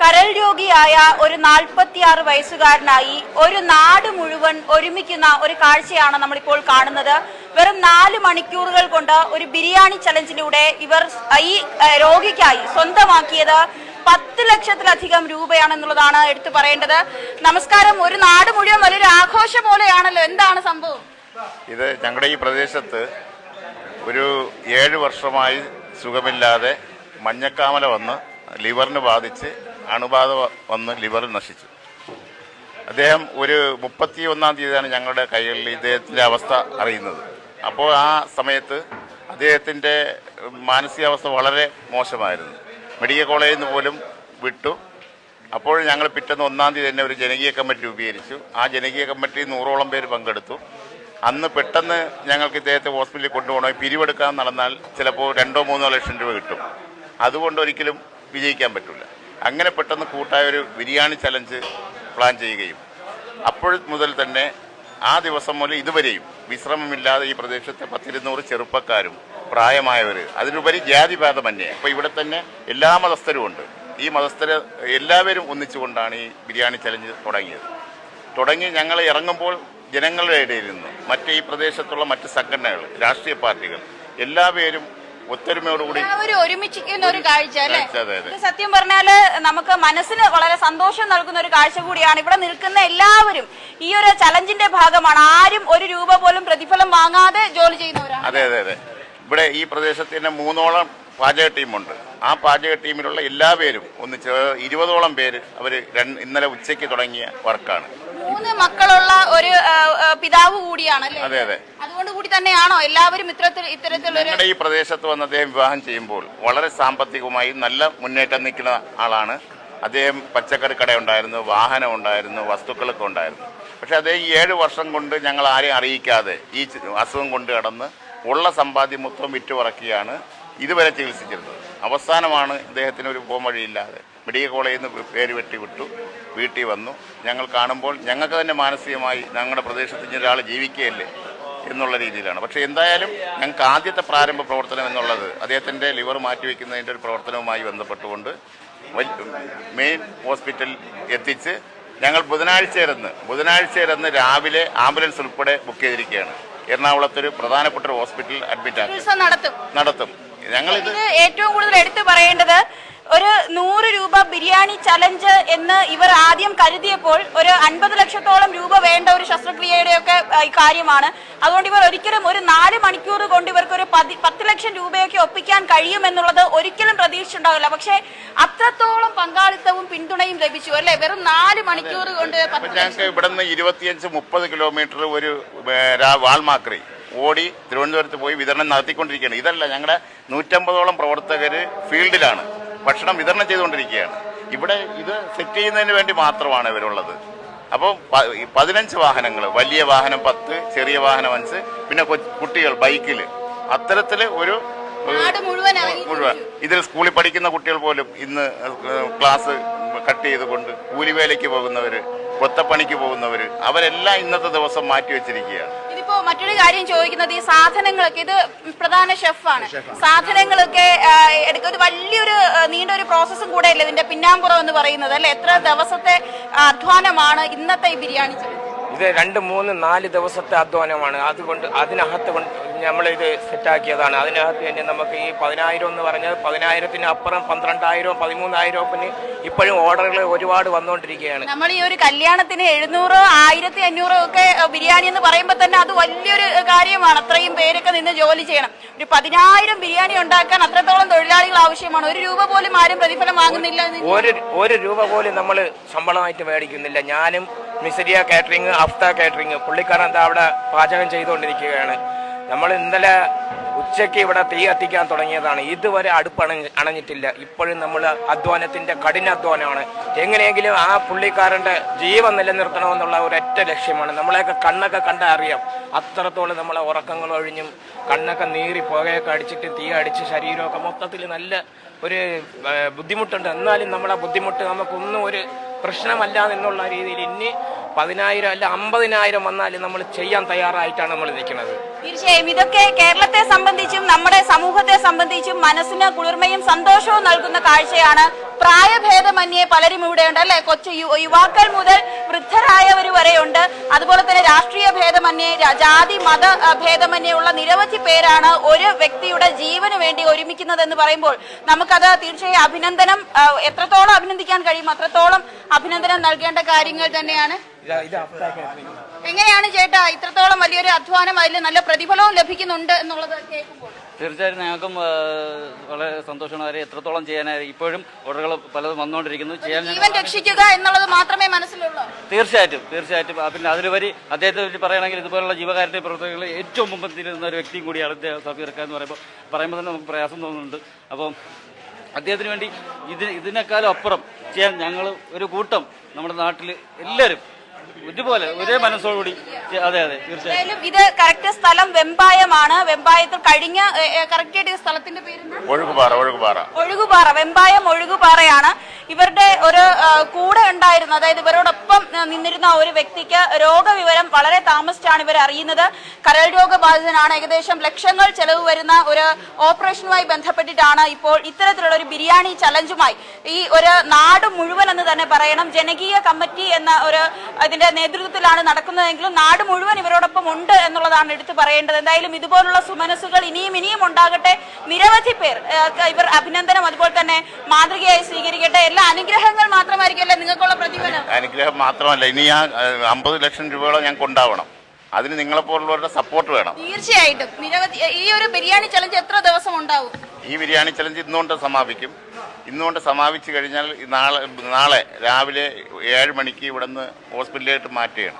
കരൾ രോഗിയായ ഒരു നാൽപ്പത്തിയാറ് വയസ്സുകാരനായി ഒരു നാട് മുഴുവൻ ഒരുമിക്കുന്ന ഒരു കാഴ്ചയാണ് നമ്മളിപ്പോൾ കാണുന്നത്. വെറും നാല് മണിക്കൂറുകൾ കൊണ്ട് ഒരു ബിരിയാണി ചലഞ്ചിലൂടെ ഇവർ ഈ രോഗിക്കായി സ്വന്തമാക്കിയത് പത്ത് ലക്ഷത്തിലധികം രൂപയാണെന്നുള്ളതാണ് എടുത്തു പറയേണ്ടത്. നമസ്കാരം. ഒരു നാട് മുഴുവൻ വലിയൊരു ആഘോഷം പോലെയാണല്ലോ. എന്താണ് സംഭവം? ഇത് ഞങ്ങളുടെ ഈ പ്രദേശത്ത് ഒരു ഏഴ് വർഷമായി സുഖമില്ലാതെ മഞ്ഞക്കാമല വന്ന് ലിവറിന് ബാധിച്ച് അണുബാധ വന്ന് ലിവർ നശിച്ചു. അദ്ദേഹം ഒരു മുപ്പത്തി ഒന്നാം തീയതിയാണ് ഞങ്ങളുടെ കൈകളിൽ ഇദ്ദേഹത്തിന്റെ അവസ്ഥ അറിയുന്നത്. അപ്പോൾ ആ സമയത്ത് അദ്ദേഹത്തിന്റെ മാനസികാവസ്ഥ വളരെ മോശമായിരുന്നു. മെഡിക്കൽ കോളേജിൽ നിന്ന് പോലും വിട്ടു. അപ്പോൾ ഞങ്ങൾ പിറ്റേന്ന് ഒന്നാം തീയതി തന്നെ ഒരു ജനകീയ കമ്മിറ്റി രൂപീകരിച്ചു. ആ ജനകീയ കമ്മിറ്റി നൂറോളം പേര് പങ്കെടുത്തു. അന്ന് പെട്ടെന്ന് ഞങ്ങൾക്ക് ഇദ്ദേഹത്തെ ഹോസ്പിറ്റലിൽ കൊണ്ടുപോകണം പിരിവെടുക്കാൻ നടന്നാൽ ചിലപ്പോൾ രണ്ടോ മൂന്നോ ലക്ഷം രൂപ കിട്ടും. അതുകൊണ്ട് ഒരിക്കലും വിജയിക്കാൻ പറ്റില്ല. അങ്ങനെ പെട്ടെന്ന് കൂട്ടായ ഒരു ബിരിയാണി ചലഞ്ച് പ്ലാൻ ചെയ്യുകയും. അപ്പോൾ മുതൽ തന്നെ ആ ദിവസം മുതൽ ഇതുവരെയും വിശ്രമമില്ലാതെ ഈ പ്രദേശത്തെ പത്തിരുന്നൂറ് ചെറുപ്പക്കാരും പ്രായമായവർ അതിലുപരി ജാതിഭേദമന്യേ അപ്പോൾ ഇവിടെ തന്നെ എല്ലാ മതസ്ഥരും ഉണ്ട്. ഈ മതസ്ഥര് എല്ലാവരും ഒന്നിച്ചുകൊണ്ടാണ് ഈ ബിരിയാണി ചലഞ്ച് തുടങ്ങിയത്. തുടങ്ങി ഞങ്ങൾ ഇറങ്ങുമ്പോൾ ജനങ്ങളുടെ ഇടയിൽ നിന്ന് മറ്റ് ഈ പ്രദേശത്തുള്ള മറ്റ് സംഘടനകൾ രാഷ്ട്രീയ പാർട്ടികൾ എല്ലാവരും ഒത്തൊരുമയോടുകൂടി ഒരുമിച്ചിരിക്കുന്ന ഒരു കാഴ്ച അല്ലെ? സത്യം പറഞ്ഞാൽ നമുക്ക് മനസ്സിന് വളരെ സന്തോഷം നൽകുന്ന ഒരു കാഴ്ച കൂടിയാണ്. ഇവിടെ നിൽക്കുന്ന എല്ലാവരും ഈ ഒരു ചലഞ്ചിന്റെ ഭാഗമാണ്. ആരും ഒരു രൂപ പോലും പ്രതിഫലം വാങ്ങാതെ ജോലി ചെയ്യുന്നവരാണ്. അതെ അതെ അതെ. ഇവിടെ ഈ പ്രദേശത്ത് തന്നെ മൂന്നോളം പാചക ടീമുണ്ട്. ആ പാചക ടീമിലുള്ള എല്ലാ പേരും ഒന്നിച്ച് ഇരുപതോളം പേര് അവർ ഇന്നലെ ഉച്ചയ്ക്ക് തുടങ്ങിയ വർക്കാണ്. മൂന്ന് മക്കളുള്ള ഒരു പിതാവ് കൂടിയാണ് അതെ അതെ. അതുകൊണ്ട് കൂടി തന്നെയാണോ എല്ലാവരും ഇത്തരത്തിൽ ഇത്തരത്തിലൊരു ഞങ്ങളുടെ ഈ പ്രദേശത്ത് വന്ന് അദ്ദേഹം വിവാഹം ചെയ്യുമ്പോൾ വളരെ സാമ്പത്തികമായി നല്ല മുന്നേറ്റം നിൽക്കുന്ന ആളാണ്. അദ്ദേഹം പച്ചക്കറി കട ഉണ്ടായിരുന്നു വാഹനം ഉണ്ടായിരുന്നു വസ്തുക്കളൊക്കെ ഉണ്ടായിരുന്നു. പക്ഷെ അദ്ദേഹം ഏഴ് വർഷം കൊണ്ട് ഞങ്ങൾ ആരെയും അറിയിക്കാതെ ഈ അസുഖം കൊണ്ട് കടന്ന് ഉള്ള സമ്പാദ്യം മൊത്തം വിറ്റുപറക്കിയാണ് ഇതുവരെ ചികിത്സിച്ചിരുന്നത്. അവസാനമാണ് ഇദ്ദേഹത്തിന് ഒരു പോംവഴിയില്ലാതെ മെഡിക്കൽ കോളേജിൽ നിന്ന് പേര് വെട്ടി വിട്ടു വീട്ടിൽ വന്നു. ഞങ്ങൾ കാണുമ്പോൾ ഞങ്ങൾക്ക് തന്നെ മാനസികമായി ഞങ്ങളുടെ പ്രദേശത്ത് ഒരാൾ ജീവിക്കുകയല്ലേ? എന്നുള്ള രീതിയിലാണ്. പക്ഷേ എന്തായാലും ഞങ്ങൾക്ക് ആദ്യത്തെ പ്രാരംഭ പ്രവർത്തനം എന്നുള്ളത് അദ്ദേഹത്തിന്റെ ലിവർ മാറ്റിവെക്കുന്നതിന്റെ ഒരു പ്രവർത്തനവുമായി ബന്ധപ്പെട്ടുകൊണ്ട് മെയിൻ ഹോസ്പിറ്റൽ എത്തിച്ച് ഞങ്ങൾ ബുധനാഴ്ച ഇരുന്ന് ബുധനാഴ്ച ഇരുന്ന് രാവിലെ ആംബുലൻസ് ഉൾപ്പെടെ ബുക്ക് ചെയ്തിരിക്കുകയാണ്. എറണാകുളത്തൊരു പ്രധാനപ്പെട്ട ഒരു ഹോസ്പിറ്റൽ അഡ്മിറ്റ് ആക്കി. നടത്തും. ഞങ്ങളിത് ഇത് ഏറ്റവും കൂടുതൽ എടുത്തു പറയേണ്ടത് ഒരു നൂറ് രൂപ ബിരിയാണി ചലഞ്ച് എന്ന് ഇവർ ആദ്യം കരുതിയപ്പോൾ ഒരു അൻപത് ലക്ഷത്തോളം രൂപ വേണ്ട ഒരു ശസ്ത്രക്രിയയുടെയൊക്കെ കാര്യമാണ്. അതുകൊണ്ട് ഇവർ ഒരിക്കലും ഒരു നാല് മണിക്കൂർ കൊണ്ട് ഇവർക്ക് ഒരു പതി പത്ത് ലക്ഷം രൂപയൊക്കെ ഒപ്പിക്കാൻ കഴിയുമെന്നുള്ളത് ഒരിക്കലും പ്രതീക്ഷിച്ചിട്ടുണ്ടാവില്ല. പക്ഷേ അത്രത്തോളം പങ്കാളിത്തവും പിന്തുണയും ലഭിച്ചു അല്ലെ? വെറും നാല് മണിക്കൂർ കൊണ്ട് ഞങ്ങൾക്ക് ഇവിടുന്ന് ഇരുപത്തിയഞ്ച് മുപ്പത് കിലോമീറ്റർ ഒരു വാൾമാക്രി ഓടി തിരുവനന്തപുരത്ത് പോയി വിതരണം നടത്തിക്കൊണ്ടിരിക്കുകയാണ്. ഇതല്ല ഞങ്ങളുടെ നൂറ്റമ്പതോളം പ്രവർത്തകർ ഫീൽഡിലാണ്. ഭക്ഷണം വിതരണം ചെയ്തുകൊണ്ടിരിക്കുകയാണ്. ഇവിടെ ഇത് സെറ്റ് ചെയ്യുന്നതിന് വേണ്ടി മാത്രമാണ് ഇവരുള്ളത്. അപ്പോൾ പതിനഞ്ച് വാഹനങ്ങൾ വലിയ വാഹനം പത്ത് ചെറിയ വാഹനം അഞ്ച് പിന്നെ കുട്ടികൾ ബൈക്കിൽ അത്തരത്തിൽ ഒരു മുഴുവൻ. ഇതിൽ സ്കൂളിൽ പഠിക്കുന്ന കുട്ടികൾ പോലും ഇന്ന് ക്ലാസ് കട്ട് ചെയ്തുകൊണ്ട് കൂലിവേലയ്ക്ക് പോകുന്നവർ കൊത്തപ്പണിക്ക് പോകുന്നവർ അവരെല്ലാം ഇന്നത്തെ ദിവസം മാറ്റി വെച്ചിരിക്കുകയാണ്. മറ്റൊരു കാര്യം ചോദിക്കുന്നത് ഈ സാധനങ്ങളൊക്കെ ഇത് പ്രധാന ഷെഫാണ്. സാധനങ്ങളൊക്കെ എടുക്കുന്ന എടുക്ക ഇത് വലിയൊരു നീണ്ട ഒരു പ്രോസസ്സും കൂടെ അല്ലേ ഇതിന്റെ പിന്നാമ്പുറം എന്ന് പറയുന്നത് അല്ലെ? എത്ര ദിവസത്തെ അധ്വാനമാണ് ഇന്നത്തെ ഈ ബിരിയാണി? ഇത് രണ്ട് മൂന്ന് നാല് ദിവസത്തെ അധ്വാനമാണ്. അതുകൊണ്ട് അതിനകത്ത് കൊണ്ട് നമ്മളിത് സെറ്റാക്കിയതാണ്. അതിനകത്ത് തന്നെ നമുക്ക് ഈ പതിനായിരം എന്ന് പറഞ്ഞത് പതിനായിരത്തിന് അപ്പുറം പന്ത്രണ്ടായിരം പതിമൂന്നായിരം പിന്നെ ഇപ്പോഴും ഓർഡറുകൾ ഒരുപാട് വന്നുകൊണ്ടിരിക്കുകയാണ്. നമ്മൾ ഈ ഒരു കല്യാണത്തിന് എഴുന്നൂറോ ആയിരത്തി അഞ്ഞൂറോ ഒക്കെ ബിരിയാണി എന്ന് പറയുമ്പോൾ തന്നെ അത് വലിയൊരു കാര്യമാണ്. അത്രയും പേരൊക്കെ നിന്ന് ജോലി ചെയ്യണം. ഒരു പതിനായിരം ബിരിയാണി ഉണ്ടാക്കാൻ അത്രത്തോളം തൊഴിലാളികൾ ആവശ്യമാണ്. ഒരു രൂപ പോലും ആരും പ്രതിഫലം വാങ്ങുന്നില്ല ഒരു ഒരു രൂപ പോലും നമ്മൾ ശമ്പളമായിട്ട് മേടിക്കുന്നില്ല. ഞാനും മിസരിയ കാറ്ററിംഗ് അഫ്ത കാറ്ററിംഗ് പുള്ളിക്കാരൻ എന്താ അവിടെ പാചകം ചെയ്തുകൊണ്ടിരിക്കുകയാണ്. നമ്മൾ ഇന്നലെ ഉച്ചയ്ക്ക് ഇവിടെ തീ കത്തിക്കാൻ തുടങ്ങിയതാണ്. ഇതുവരെ അടുപ്പ് അണഞ്ഞിട്ടില്ല. ഇപ്പോഴും നമ്മൾ അധ്വാനത്തിന്റെ കഠിനാധ്വാനമാണ് എങ്ങനെയെങ്കിലും ആ പുള്ളിക്കാരന്റെ ജീവൻ നിലനിർത്തണമെന്നുള്ള ഒരൊറ്റ ലക്ഷ്യമാണ്. നമ്മളെയൊക്കെ കണ്ണൊക്കെ കണ്ട അറിയാം. അത്രത്തോളം നമ്മളെ ഉറക്കങ്ങൾ ഒഴിഞ്ഞും കണ്ണൊക്കെ നീറി പുകയൊക്കെ അടിച്ചിട്ട് തീ അടിച്ച് ശരീരമൊക്കെ മൊത്തത്തിൽ നല്ല ഒരു ബുദ്ധിമുട്ടുണ്ട്. എന്നാലും നമ്മളെ ബുദ്ധിമുട്ട് നമുക്കൊന്നും ഒരു പ്രശ്നമല്ല എന്നുള്ള രീതിയിൽ ഇനി പതിനായിരം അല്ല അമ്പതിനായിരം വന്നാലും നമ്മൾ ചെയ്യാൻ തയ്യാറായിട്ടാണ് നമ്മൾ നിൽക്കുന്നത്. തീർച്ചയായും ഇതൊക്കെ കേരളത്തെ സംബന്ധിച്ചും നമ്മുടെ സമൂഹത്തെ സംബന്ധിച്ചും മനസ്സിന് കുളിർമയും സന്തോഷവും നൽകുന്ന കാഴ്ചയാണ് പ്രായഭേദമന്യേ പലരും ഇവിടെയുണ്ട് അല്ലെ? കൊച്ചു യുവാക്കൾ മുതൽ വൃദ്ധരായവർ വരെയുണ്ട്. അതുപോലെ തന്നെ രാഷ്ട്രീയ ഭേദമന്യേ ജാതി മത ആ, ഭേദമന്യേ ഉള്ള നിരവധി പേരാണ് ഒരു വ്യക്തിയുടെ ജീവന് വേണ്ടി ഒരുമിക്കുന്നത് എന്ന് പറയുമ്പോൾ നമുക്കത് തീർച്ചയായും അഭിനന്ദനം എത്രത്തോളം അഭിനന്ദിക്കാൻ കഴിയും അത്രത്തോളം അഭിനന്ദനം നൽകേണ്ട കാര്യങ്ങൾ തന്നെയാണ്. എങ്ങനെയാണ് ചേട്ടാ ഇത്രത്തോളം വലിയൊരു അധ്വാനം അതിൽ നല്ല പ്രതിഫലവും ലഭിക്കുന്നുണ്ട് എന്നുള്ളത് കേൾക്കുമ്പോൾ? തീർച്ചയായിട്ടും ഞങ്ങൾക്കും വളരെ സന്തോഷമാണ് അവരെ എത്രത്തോളം ചെയ്യാനായി. ഇപ്പോഴും ഓർഡറുകൾ പലതും വന്നുകൊണ്ടിരിക്കുന്നു. ചെയ്യാൻ ജീവൻ രക്ഷിക്കുക എന്നുള്ളത് മാത്രമേ മനസ്സിലുള്ളൂ. തീർച്ചയായിട്ടും തീർച്ചയായിട്ടും. പിന്നെ അതിലുപരി അദ്ദേഹത്തെ പറ്റി പറയുകയാണെങ്കിൽ ഇതുപോലുള്ള ജീവകാരുണ്യ പ്രവർത്തകർ ഏറ്റവും മുമ്പ് നിന്ന ഒരു വ്യക്തിയും കൂടിയാണ് അദ്ദേഹം സഫീർക്ക എന്ന് പറയുമ്പോൾ. പറയുമ്പോൾ തന്നെ നമുക്ക് പ്രയാസം തോന്നുന്നുണ്ട്. അപ്പം അദ്ദേഹത്തിന് വേണ്ടി ഇതിന് ഇതിനേക്കാളും അപ്പുറം ചെയ്യാൻ ഞങ്ങൾ ഒരു കൂട്ടം നമ്മുടെ നാട്ടിൽ എല്ലാവരും ഒരുപോലെ ഒരേ മനസ്സോടുകൂടി. അതെ അതെ. തീർച്ചയായും. ഇത് കറക്റ്റ് സ്ഥലം വെമ്പായമാണ്. വെമ്പായത്തിൽ കഴിഞ്ഞ കറക്റ്റ് സ്ഥലത്തിന്റെ പേര് ഒഴുകുപാറ ഒഴുകുപാറ. ഒഴുകുപാറ. വെമ്പായം ഒഴുകുപാറയാണ്. ഇവരുടെ ഒരു കൂടെ ഉണ്ടായിരുന്ന അതായത് ഇവരോടൊപ്പം നിന്നിരുന്ന ഒരു വ്യക്തിക്ക് രോഗവിവരം വളരെ താമസിച്ചാണ് ഇവർ അറിയുന്നത്. കരൾ രോഗബാധിതനാണ്. ഏകദേശം ലക്ഷങ്ങൾ ചെലവ് വരുന്ന ഒരു ഓപ്പറേഷനുമായി ബന്ധപ്പെട്ടിട്ടാണ് ഇപ്പോൾ ഇത്തരത്തിലുള്ള ഒരു ബിരിയാണി ചലഞ്ചുമായി ഈ ഒരു നാട് മുഴുവൻ എന്ന് തന്നെ പറയണം. ജനകീയ കമ്മിറ്റി എന്ന ഒരു അതിന്റെ നേതൃത്വത്തിലാണ് നടക്കുന്നതെങ്കിലും നാട് മുഴുവൻ ഇവരോടൊപ്പം ഉണ്ട് എന്നുള്ളതാണ് എടുത്തു പറയേണ്ടത്. എന്തായാലും ഇതുപോലുള്ള സുമനസ്സുകൾ ഇനിയും ഇനിയും ഉണ്ടാകട്ടെ. നിരവധി പേർ ഇവർ അഭിനന്ദനം. അതുപോലെ തന്നെ മാതൃകയായി സ്വീകരിക്കട്ടെ. എല്ലാ അനുഗ്രഹങ്ങൾ മാത്രമായിരിക്കും നിങ്ങൾക്കുള്ള പ്രതിഫലം? അനുഗ്രഹം മാത്രമല്ല. ഇനി ആ അമ്പത് ലക്ഷം രൂപയോളം ഞങ്ങൾക്ക് ഉണ്ടാവണം അതിന് നിങ്ങളെപ്പോലുള്ളവരുടെ സപ്പോർട്ട് വേണം. തീർച്ചയായിട്ടും. നിരവധി ഈ ഒരു ബിരിയാണി ചലഞ്ച് എത്ര ദിവസം ഉണ്ടാവും? ഈ ബിരിയാണി ചലഞ്ച് ഇന്നുകൊണ്ട് സമാപിക്കും. ഇന്നുകൊണ്ട് സമാപിച്ചു കഴിഞ്ഞാൽ നാളെ നാളെ രാവിലെ ഏഴ് മണിക്ക് ഇവിടുന്ന് ഹോസ്പിറ്റലിലേക്ക് മാറ്റുകയാണ്.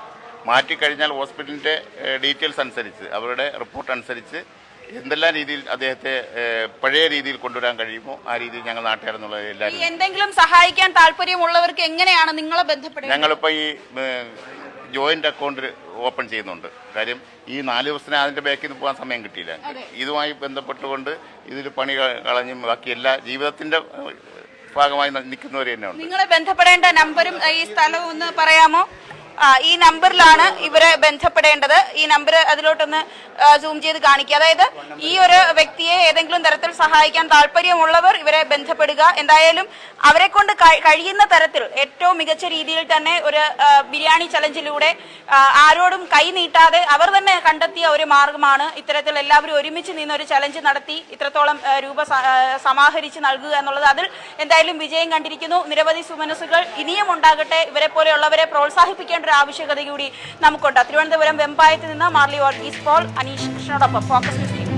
മാറ്റിക്കഴിഞ്ഞാൽ ഹോസ്പിറ്റലിന്റെ ഡീറ്റെയിൽസ് അനുസരിച്ച് അവരുടെ റിപ്പോർട്ട് അനുസരിച്ച് എന്തെല്ലാം രീതിയിൽ അദ്ദേഹത്തെ പഴയ രീതിയിൽ കൊണ്ടുവരാൻ കഴിയുമോ? ആ രീതിയിൽ ഞങ്ങൾ നാട്ടുകാരെന്നുള്ള എല്ലാവരും എന്തെങ്കിലും സഹായിക്കാൻ താല്പര്യമുള്ളവർക്ക് എങ്ങനെയാണ് നിങ്ങളെ ബന്ധപ്പെടുന്നത്? ഞങ്ങളിപ്പോൾ ഈ ജോയിന്റ് അക്കൗണ്ട് ഓപ്പൺ ചെയ്യുന്നുണ്ട്. കാര്യം ഈ നാല് ദിവസത്തിന് അതിന്റെ ബാക്കിൽ നിന്ന് പോകാൻ സമയം കിട്ടിയില്ല ഇതുമായി ബന്ധപ്പെട്ടുകൊണ്ട് ഇതിൽ പണി കളഞ്ഞും ബാക്കി എല്ലാ ജീവിതത്തിന്റെ ഭാഗമായി നിൽക്കുന്നവർ തന്നെയാണ് നിങ്ങളെ ബന്ധപ്പെടേണ്ട നമ്പറും ഈ സ്ഥലവും ഒന്ന് പറയാമോ? ആ ഈ നമ്പറിലാണ് ഇവരെ ബന്ധപ്പെടേണ്ടത്. ഈ നമ്പർ അതിലോട്ടൊന്ന് സൂം ചെയ്ത് കാണിക്കുക. അതായത് ഈ ഒരു വ്യക്തിയെ ഏതെങ്കിലും തരത്തിൽ സഹായിക്കാൻ താല്പര്യമുള്ളവർ ഇവരെ ബന്ധപ്പെടുക. എന്തായാലും അവരെ കൊണ്ട് കഴിയുന്ന തരത്തിൽ ഏറ്റവും മികച്ച രീതിയിൽ തന്നെ ഒരു ബിരിയാണി ചലഞ്ചിലൂടെ ആരോടും കൈ നീട്ടാതെ അവർ തന്നെ കണ്ടെത്തിയ ഒരു മാർഗമാണ് ഇത്തരത്തിൽ എല്ലാവരും ഒരുമിച്ച് നിന്ന് ഒരു ചലഞ്ച് നടത്തി ഇത്രത്തോളം രൂപ സമാഹരിച്ച് നൽകുക എന്നുള്ളത്. അതിൽ എന്തായാലും വിജയം കണ്ടിരിക്കുന്നു. നിരവധി സുമനസുകൾ ഇനിയും ഉണ്ടാകട്ടെ. ഇവരെ പോലെയുള്ളവരെ പ്രോത്സാഹിപ്പിക്കേണ്ട ഒരു ആവശ്യകത കൂടി നമുക്കുണ്ട്. തിരുവനന്തപുരം വെമ്പായത്ത് നിന്ന് മാർലി വർഗീസ് പോൾ. അനീഷ് കൃഷ്ണനോടൊപ്പം ഫോക്കസ് ന്യൂസ്